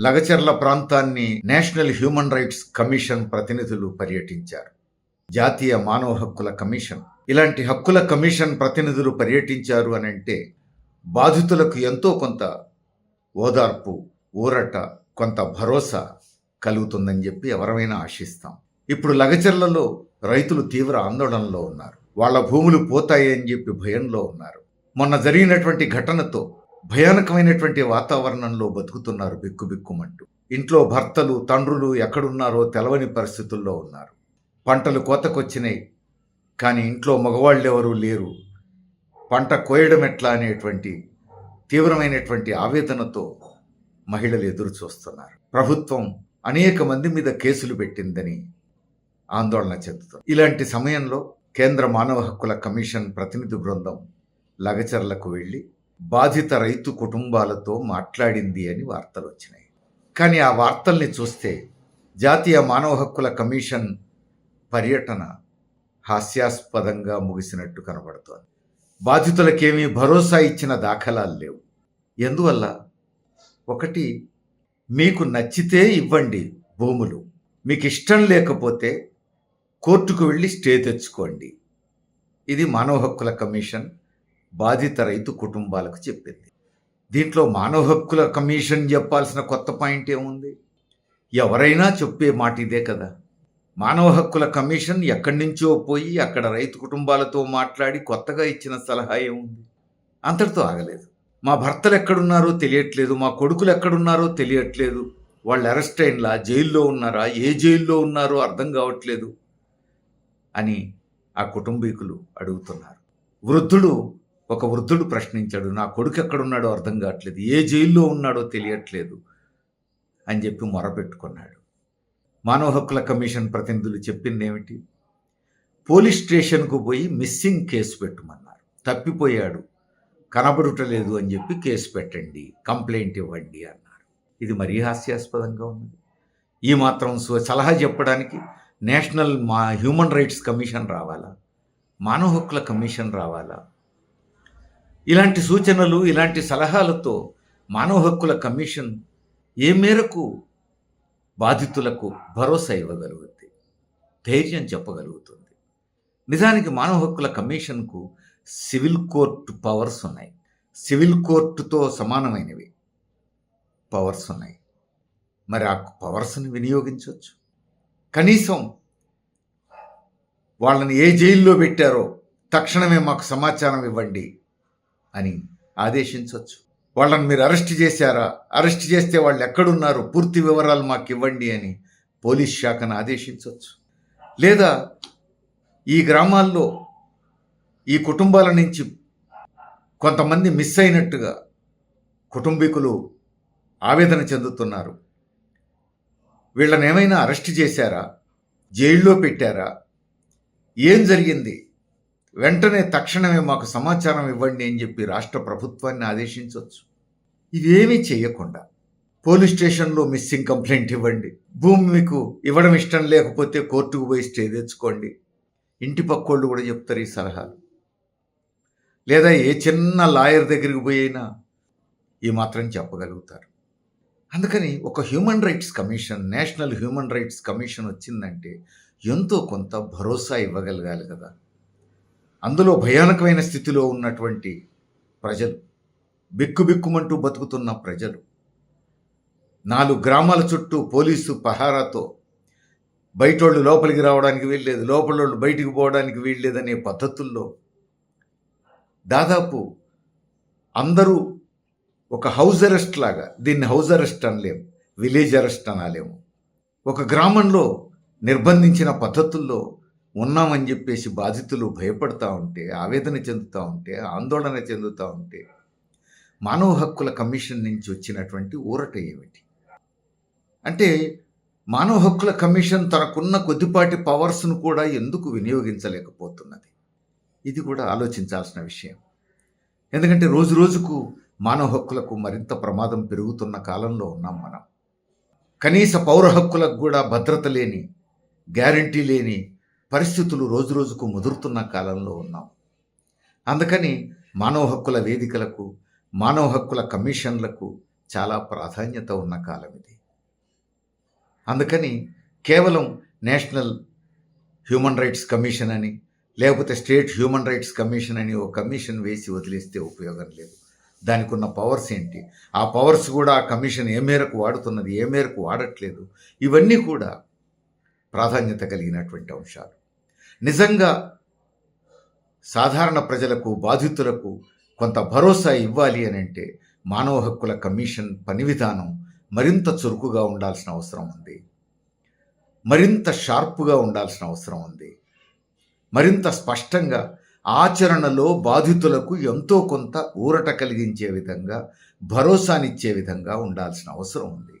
లగచర్ల ప్రాంతాన్ని national human rights commission ప్రతినిధులు పర్యటించారు. జాతీయ మానవ హక్కుల కమిషన్. ఇలాంటి హక్కుల కమిషన్ ప్రతినిధులు పర్యటించారు అని అంటే బాధితులకు ఎంతో కొంత ఓదార్పు ఊరట కొంత భరోసా కలుగుతుందని చెప్పి ఎవరైనా ఆశిస్తాం. ఇప్పుడు లగచర్లలో రైతులు తీవ్ర ఆందోళనలో ఉన్నారు. వాళ్ళ భూములు పోతాయని చెప్పి భయంలో ఉన్నారు. మొన్న జరిగినటువంటి ఘటనతో భయానకమైనటువంటి వాతావరణంలో బతుకుతున్నారు బిక్కుబిక్కుమంటూ. ఇంట్లో భర్తలు తండ్రులు ఎక్కడున్నారో తెలవని పరిస్థితుల్లో ఉన్నారు. పంటలు కోతకొచ్చినాయి. కానీ ఇంట్లో మగవాళ్ళు ఎవరూ లేరు. పంట కోయడం ఎట్లా అనేటువంటి తీవ్రమైనటువంటి ఆవేదనతో మహిళలు ఎదురు చూస్తున్నారు. ప్రభుత్వం అనేక మంది మీద కేసులు పెట్టిందని ఆందోళన చెందుతుంది. ఇలాంటి సమయంలో కేంద్ర మానవ హక్కుల కమిషన్ ప్రతినిధి బృందం లగచర్లకు వెళ్ళి బాధిత రైతు కుటుంబాలతో మాట్లాడింది అని వార్తలు వచ్చినాయి. కానీ ఆ వార్తల్ని చూస్తే జాతీయ మానవ హక్కుల కమిషన్ పర్యటన హాస్యాస్పదంగా ముగిసినట్టు కనబడుతోంది. బాధితులకేమీ భరోసా ఇచ్చిన దాఖలాలు లేవు. ఎందువల్ల? ఒకటి మీకు నచ్చితే ఇవ్వండి భూములు. మీకు ఇష్టం లేకపోతే కోర్టుకు వెళ్ళి స్టే తెచ్చుకోండి. ఇది మానవ హక్కుల కమిషన్ బాధిత రైతు కుటుంబాలకు చెప్పింది. దీంట్లో మానవ హక్కుల కమిషన్ చెప్పాల్సిన కొత్త పాయింట్ ఏముంది? ఎవరైనా చెప్పే మాట ఇదే కదా. మానవ హక్కుల కమిషన్ ఎక్కడి నుంచో పోయి అక్కడ రైతు కుటుంబాలతో మాట్లాడి కొత్తగా ఇచ్చిన సలహా ఏముంది? అంతటితో ఆగలేదు. మా భర్తలు ఎక్కడున్నారో తెలియట్లేదు మా కొడుకులు ఎక్కడున్నారో తెలియట్లేదు. వాళ్ళు అరెస్ట్ అయినలా జైల్లో ఉన్నారా ఏ జైల్లో ఉన్నారో అర్థం కావట్లేదు అని ఆ కుటుంబీకులు అడుగుతున్నారు. వృద్ధుడు ఒక వృద్ధుడు ప్రశ్నించాడు నా కొడుకు ఎక్కడున్నాడో అర్థం కావట్లేదు. ఏ జైల్లో ఉన్నాడో తెలియట్లేదు. అని చెప్పి మొరపెట్టుకున్నాడు మానవ హక్కుల కమిషన్ ప్రతినిధులు చెప్పింది ఏమిటి పోలీస్ స్టేషన్కు పోయి మిస్సింగ్ కేసు పెట్టమన్నారు. తప్పిపోయాడు. కనబడుటలేదు అని చెప్పి కేసు పెట్టండి కంప్లైంట్ ఇవ్వండి అన్నారు. ఇది మరీ హాస్యాస్పదంగా ఉన్నది. ఈ మాత్రం సు- సలహా చెప్పడానికి నేషనల్ మా హ్యూమన్ రైట్స్ కమిషన్ రావాలా? మానవ హక్కుల కమిషన్ రావాలా? ఇలాంటి సూచనలు ఇలాంటి సలహాలతో మానవ హక్కుల కమిషన్ ఏ మేరకు బాధితులకు భరోసా ఇవ్వగలుగుతుంది? ధైర్యం చెప్పగలుగుతుంది. నిజానికి మానవ హక్కుల కమిషన్కు సివిల్ కోర్టు పవర్స్ ఉన్నాయి. సివిల్ కోర్టుతో సమానమైనవి పవర్స్ ఉన్నాయి. మరి ఆ పవర్స్ని వినియోగించవచ్చు? కనీసం వాళ్ళని ఏ జైల్లో పెట్టారో తక్షణమే మాకు సమాచారం ఇవ్వండి. అని ఆదేశించవచ్చు. వాళ్ళని మీరు అరెస్ట్ చేశారా? అరెస్ట్ చేస్తే వాళ్ళు ఎక్కడున్నారు? పూర్తి వివరాలు మాకు ఇవ్వండి అని పోలీస్ శాఖను ఆదేశించవచ్చు. లేదా ఈ గ్రామాల్లో ఈ కుటుంబాల నుంచి కొంతమంది మిస్ అయినట్టుగా కుటుంబీకులు ఆవేదన చెందుతున్నారు. వీళ్ళని ఏమైనా అరెస్ట్ చేశారా? జైల్లో పెట్టారా? ఏం జరిగింది? వెంటనే తక్షణమే మాకు సమాచారం ఇవ్వండి అని చెప్పి రాష్ట్ర ప్రభుత్వాన్ని ఆదేశించవచ్చు. ఇవేమీ చేయకుండా పోలీస్ స్టేషన్లో మిస్సింగ్ కంప్లైంట్ ఇవ్వండి. భూమి మీకు ఇవ్వడం ఇష్టం లేకపోతే కోర్టుకు పోయి స్టే తెచ్చుకోండి. ఇంటి పక్కోళ్ళు కూడా చెప్తారు ఈ సలహాలు. లేదా ఏ చిన్న లాయర్ దగ్గరికి పోయి అయినా ఈ మాత్రం చెప్పగలుగుతారు. అందుకని ఒక human rights commission national human rights commission వచ్చిందంటే ఎంతో కొంత భరోసా ఇవ్వగలగాలి కదా. అందులో భయానకమైన స్థితిలో ఉన్నటువంటి ప్రజలు బిక్కుబిక్కుమంటూ బతుకుతున్న ప్రజలు నాలుగు గ్రామాల చుట్టూ పోలీసు పహారాతో బయటోళ్ళు లోపలికి రావడానికి వీల్లేదు లోపలోళ్ళు బయటికి పోవడానికి వీల్లేదనే పద్ధతుల్లో దాదాపు అందరూ ఒక హౌస్ అరెస్ట్ లాగా దీన్ని హౌస్ అరెస్ట్ అనలేము విలేజ్ అరెస్ట్ అనాలేము. ఒక గ్రామంలో నిర్బంధించిన పద్ధతుల్లో ఉన్నామని చెప్పేసి బాధితులు భయపడతా ఉంటే ఆవేదన చెందుతూ ఉంటే ఆందోళన చెందుతూ ఉంటే మానవ హక్కుల కమిషన్ నుంచి వచ్చినటువంటి ఊరట ఏమిటి? అంటే మానవ హక్కుల కమిషన్ తనకున్న కొద్దిపాటి పవర్స్ను కూడా ఎందుకు వినియోగించలేకపోతున్నది? ఇది కూడా ఆలోచించాల్సిన విషయం. ఎందుకంటే రోజు రోజుకు మానవ హక్కులకు మరింత ప్రమాదం పెరుగుతున్న కాలంలో ఉన్నాం మనం. కనీస పౌర హక్కులకు కూడా భద్రత లేని గ్యారంటీ లేని పరిస్థితులు రోజు రోజుకు ముదురుతున్న కాలంలో ఉన్నాం. అందుకని మానవ హక్కుల వేదికలకు మానవ హక్కుల కమిషన్లకు చాలా ప్రాధాన్యత ఉన్న కాలం ఇది. అందుకని కేవలం నేషనల్ హ్యూమన్ రైట్స్ కమిషన్ అని లేకపోతే స్టేట్ హ్యూమన్ రైట్స్ కమిషన్ అని ఓ కమిషన్ వేసి వదిలేస్తే ఉపయోగం లేదు. దానికి ఉన్న పవర్స్ ఏంటి? ఆ పవర్స్ కూడా ఆ కమిషన్ ఏ మేరకు వాడుతున్నది ఏ మేరకు వాడట్లేదు ఇవన్నీ కూడా ప్రాధాన్యత కలిగినటువంటి అంశాలు. నిజంగా సాధారణ ప్రజలకు బాధితులకు కొంత భరోసా ఇవ్వాలి అని అంటే మానవ హక్కుల కమిషన్ పని విధానం మరింత చురుకుగా ఉండాల్సిన అవసరం ఉంది. మరింత షార్ప్గా ఉండాల్సిన అవసరం ఉంది. మరింత స్పష్టంగా ఆచరణలో బాధితులకు ఎంతో కొంత ఊరట కలిగించే విధంగా భరోసానిచ్చే విధంగా ఉండాల్సిన అవసరం ఉంది.